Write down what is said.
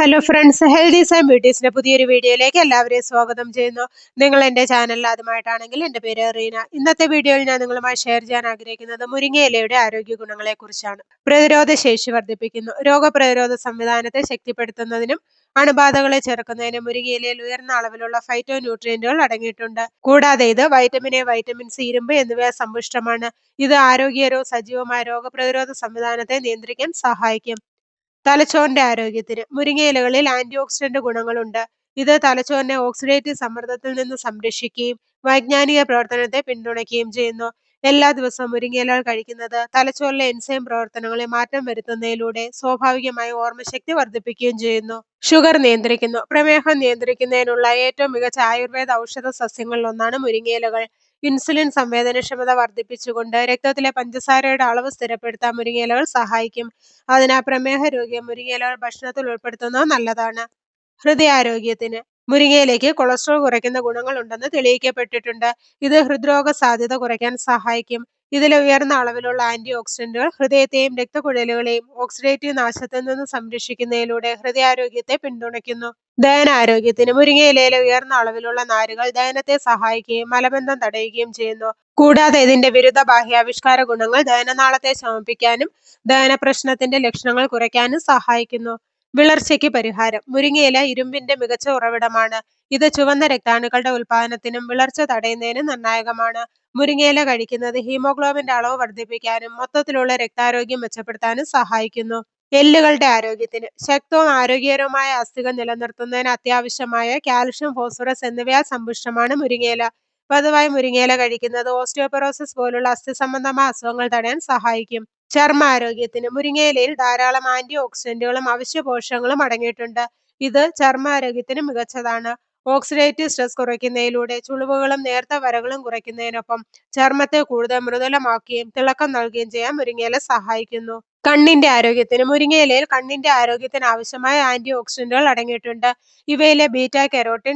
Hello friends healthy and ബ്യൂട്ടീസിന്റെ പുതിയൊരു വീഡിയോയിലേക്ക് എല്ലാവരെയും സ്വാഗതം ചെയ്യുന്നു. നിങ്ങൾ എന്റെ ചാനലിൽ ആദ്യമായിട്ടാണെങ്കിൽ എന്റെ പേര് റീന. ഇന്നത്തെ വീഡിയോയിൽ ഞാൻ നിങ്ങളുമായി ഷെയർ ചെയ്യാൻ ആഗ്രഹിക്കുന്നത് മുരിങ്ങയിലയുടെ ആരോഗ്യ ഗുണങ്ങളെ കുറിച്ചാണ്. പ്രതിരോധ ശേഷി വർദ്ധിപ്പിക്കുന്നു. രോഗപ്രതിരോധ സംവിധാനത്തെ ശക്തിപ്പെടുത്തുന്നതിനും അണുബാധകളെ ചെറുക്കുന്നതിനും മുരിങ്ങയിലയിൽ ഉയർന്ന അളവിലുള്ള ഫൈറ്റോ ന്യൂട്രിയന്റുകൾ അടങ്ങിയിട്ടുണ്ട്. കൂടാതെ ഇത് വൈറ്റമിൻ എ വൈറ്റമിൻ സി ഇരുമ്പ് എന്നിവ സമ്പുഷ്ടമാണ്. ഇത് ആരോഗ്യകരവും സജീവമായ രോഗപ്രതിരോധ സംവിധാനത്തെ നിയന്ത്രിക്കാൻ സഹായിക്കും. തലച്ചോറിന്റെ ആരോഗ്യത്തിന്. മുരിങ്ങയിലകളിൽ ആന്റി ഓക്സിഡന്റ് ഗുണങ്ങളുണ്ട്. ഇത് തലച്ചോറിനെ ഓക്സിഡേറ്റീവ് സമ്മർദ്ദത്തിൽ നിന്ന് സംരക്ഷിക്കുകയും വൈജ്ഞാനിക പ്രവർത്തനത്തെ പിന്തുണയ്ക്കുകയും ചെയ്യുന്നു. എല്ലാ ദിവസവും മുരിങ്ങയിലകൾ കഴിക്കുന്നത് തലച്ചോറിലെ എൻസൈം പ്രവർത്തനങ്ങളെ മാറ്റം വരുത്തുന്നതിലൂടെ സ്വാഭാവികമായി ഓർമ്മശക്തി വർദ്ധിപ്പിക്കുകയും ചെയ്യുന്നു. ഷുഗർ നിയന്ത്രിക്കുന്നു. പ്രമേഹം നിയന്ത്രിക്കുന്നതിനുള്ള ഏറ്റവും മികച്ച ആയുർവേദ ഔഷധ സസ്യങ്ങളിൽ ഒന്നാണ് മുരിങ്ങയിലകൾ. ഇൻസുലിൻ സംവേദനക്ഷമത വർദ്ധിപ്പിച്ചുകൊണ്ട് രക്തത്തിലെ പഞ്ചസാരയുടെ അളവ് സ്ഥിരപ്പെടുത്താൻ മുരിങ്ങയിലകൾ സഹായിക്കും. അതിനാൽ പ്രമേഹ രോഗിയെ മുരിങ്ങയിലകൾ ഭക്ഷണത്തിൽ ഉൾപ്പെടുത്തുന്നത് നല്ലതാണ്. ഹൃദയാരോഗ്യത്തിന് മുരിങ്ങയിലേക്ക് കൊളസ്ട്രോൾ കുറയ്ക്കുന്ന ഗുണങ്ങളുണ്ടെന്ന് തെളിയിക്കപ്പെട്ടിട്ടുണ്ട്. ഇത് ഹൃദ്രോഗ സാധ്യത കുറയ്ക്കാൻ സഹായിക്കും. ഇതിലെ ഉയർന്ന അളവിലുള്ള ആന്റി ഓക്സിഡന്റുകൾ ഹൃദയത്തെയും രക്തക്കുഴലുകളെയും ഓക്സിഡേറ്റീവ് നാശത്തിൽ നിന്ന് സംരക്ഷിക്കുന്നതിലൂടെ ഹൃദയാരോഗ്യത്തെ പിന്തുണയ്ക്കുന്നു. ദഹനാരോഗ്യത്തിന് മുരിങ്ങയിലയിലെ ഉയർന്ന അളവിലുള്ള നാരുകൾ ദഹനത്തെ സഹായിക്കുകയും മലബന്ധം തടയുകയും ചെയ്യുന്നു. കൂടാതെ ഇതിന്റെ വിരുദ്ധ ബാഹ്യാവിഷ്കാര ഗുണങ്ങൾ ദഹനനാളത്തെ ശമിപ്പിക്കാനും ദഹന പ്രശ്നത്തിന്റെ ലക്ഷണങ്ങൾ കുറയ്ക്കാനും സഹായിക്കുന്നു. വിളർച്ചയ്ക്ക് പരിഹാരം മുരിങ്ങയില ഇരുമ്പിന്റെ മികച്ച ഉറവിടമാണ്. ഇത് ചുവന്ന രക്താണുക്കളുടെ ഉൽപാദനത്തിനും വിളർച്ച തടയുന്നതിനും നിർണായകമാണ്. മുരിങ്ങയില കഴിക്കുന്നത് ഹീമോഗ്ലോബിന്റെ അളവ് വർദ്ധിപ്പിക്കാനും മൊത്തത്തിലുള്ള രക്താരോഗ്യം മെച്ചപ്പെടുത്താനും സഹായിക്കുന്നു. എല്ലുകളുടെ ആരോഗ്യത്തിന്. ശക്തവും ആരോഗ്യകരവുമായ അസ്ഥികൾ നിലനിർത്തുന്നതിന് അത്യാവശ്യമായ കാൽഷ്യം ഫോസ്ഫറസ് എന്നിവയാൽ സമ്പുഷ്ടമാണ് മുരിങ്ങയില. പതിവായി മുരിങ്ങയില കഴിക്കുന്നത് ഓസ്റ്റിയോപെറോസിസ് പോലുള്ള അസ്ഥി സംബന്ധമായ അസുഖങ്ങൾ തടയാൻ സഹായിക്കും. ചർമ്മ ആരോഗ്യത്തിന് മുരിങ്ങയിലയിൽ ധാരാളം ആന്റി ഓക്സിഡന്റുകളും അവശ്യ പോഷകങ്ങളും അടങ്ങിയിട്ടുണ്ട്. ഇത് ചർമ്മ ആരോഗ്യത്തിന് മികച്ചതാണ്. ഓക്സിഡേറ്റീവ് സ്ട്രെസ് കുറയ്ക്കുന്നതിലൂടെ ചുളിവുകളും നേർത്ത വരകളും കുറയ്ക്കുന്നതിനൊപ്പം ചർമ്മത്തെ കൂടുതൽ മൃദുലമാക്കുകയും തിളക്കം നൽകുകയും ചെയ്യാൻ മുരിങ്ങയില സഹായിക്കുന്നു. കണ്ണിന്റെ ആരോഗ്യത്തിന് മുരിങ്ങയിലയിൽ കണ്ണിന്റെ ആരോഗ്യത്തിന് ആവശ്യമായ ആന്റി ഓക്സിഡന്റുകൾ അടങ്ങിയിട്ടുണ്ട്. ഇവയിലെ ബീറ്റാ കെരോട്ടിൻ